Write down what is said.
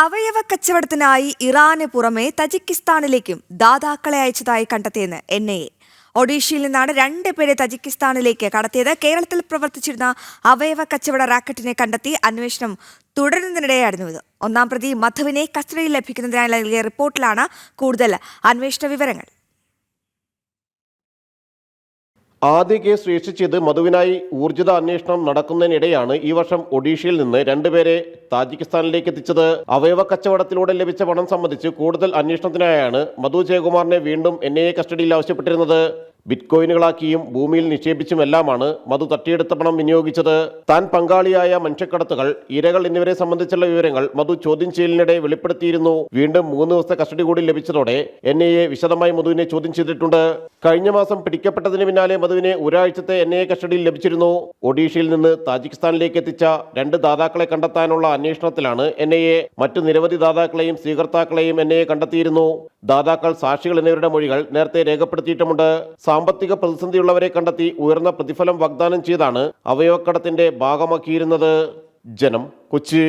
അവയവ കച്ചവടത്തിനായി ഇറാന് പുറമെ തജിക്കിസ്ഥാനിലേക്കും ദാതാക്കളെ അയച്ചതായി കണ്ടെത്തിയെന്ന് എൻ ഐ എ ഒഡീഷയിൽ നിന്നാണ് രണ്ട് പേരെ തജിക്കിസ്ഥാനിലേക്ക് കടത്തിയത്. കേരളത്തിൽ പ്രവർത്തിച്ചിരുന്ന അവയവ കച്ചവട റാക്കറ്റിനെ കണ്ടെത്തി അന്വേഷണം തുടരുന്നതിനിടെയായിരുന്നു ഇത്. ഒന്നാം പ്രതി മധുവിനെ കസ്റ്റഡിയിൽ ലഭിക്കുന്നതിനായി നൽകിയ റിപ്പോർട്ടിലാണ് കൂടുതൽ അന്വേഷണ വിവരങ്ങൾ. ആദ്യ കേസ് രക്ഷിച്ചത് മധുവിനായി ഊർജിത അന്വേഷണം നടക്കുന്നതിനിടെയാണ് ഈ വർഷം ഒഡീഷയിൽ നിന്ന് രണ്ടുപേരെ താജിക്കിസ്ഥാനിലേക്ക് എത്തിച്ചത്. അവയവ കച്ചവടത്തിലൂടെ ലഭിച്ച പണം സംബന്ധിച്ച് കൂടുതൽ അന്വേഷണത്തിനായാണ് മധു ജയകുമാറിനെ വീണ്ടും എൻ ഐ എ കസ്റ്റഡിയിൽ ആവശ്യപ്പെട്ടിരുന്നത്. ബിറ്റ്കോയിനുകളാക്കിയും ഭൂമിയിൽ നിക്ഷേപിച്ചുമെല്ലാമാണ് മധു തട്ടിയെടുത്ത പണം വിനിയോഗിച്ചത്. താൻ പങ്കാളിയായ മനുഷ്യക്കടത്തുകൾ ഇരകൾ എന്നിവരെ സംബന്ധിച്ചുള്ള വിവരങ്ങൾ മധു ചോദ്യം ചെയ്യലിനിടെ വെളിപ്പെടുത്തിയിരുന്നു. വീണ്ടും മൂന്ന് ദിവസത്തെ കസ്റ്റഡി കൂടി ലഭിച്ചതോടെ എൻ ഐ എ വിശദമായി മധുവിനെ ചോദ്യം ചെയ്തിട്ടുണ്ട്. കഴിഞ്ഞ മാസം പിടിക്കപ്പെട്ടതിന് പിന്നാലെ മധുവിനെ ഒരാഴ്ചത്തെ എൻ ഐ എ കസ്റ്റഡിയിൽ ലഭിച്ചിരുന്നു. ഒഡീഷയിൽ നിന്ന് താജിക്കിസ്ഥാനിലേക്ക് എത്തിച്ച രണ്ട് ദാതാക്കളെ കണ്ടെത്താനുള്ള അന്വേഷണത്തിലാണ് എൻ ഐ എ. മറ്റു നിരവധി ദാതാക്കളെയും സ്വീകർത്താക്കളെയും എൻ ഐ എ കണ്ടെത്തിയിരുന്നു. ദാതാക്കൾ സാക്ഷികൾ എന്നിവരുടെ മൊഴികൾ നേരത്തെ രേഖപ്പെടുത്തിയിട്ടുമുണ്ട്. സാമ്പത്തിക പ്രതിസന്ധിയുള്ളവരെ കണ്ടെത്തി ഉയർന്ന പ്രതിഫലം വാഗ്ദാനം ചെയ്താണ് അവയവക്കടത്തിന്റെ ഭാഗമാക്കിയിരുന്നത്. ജനം കൊച്ചി.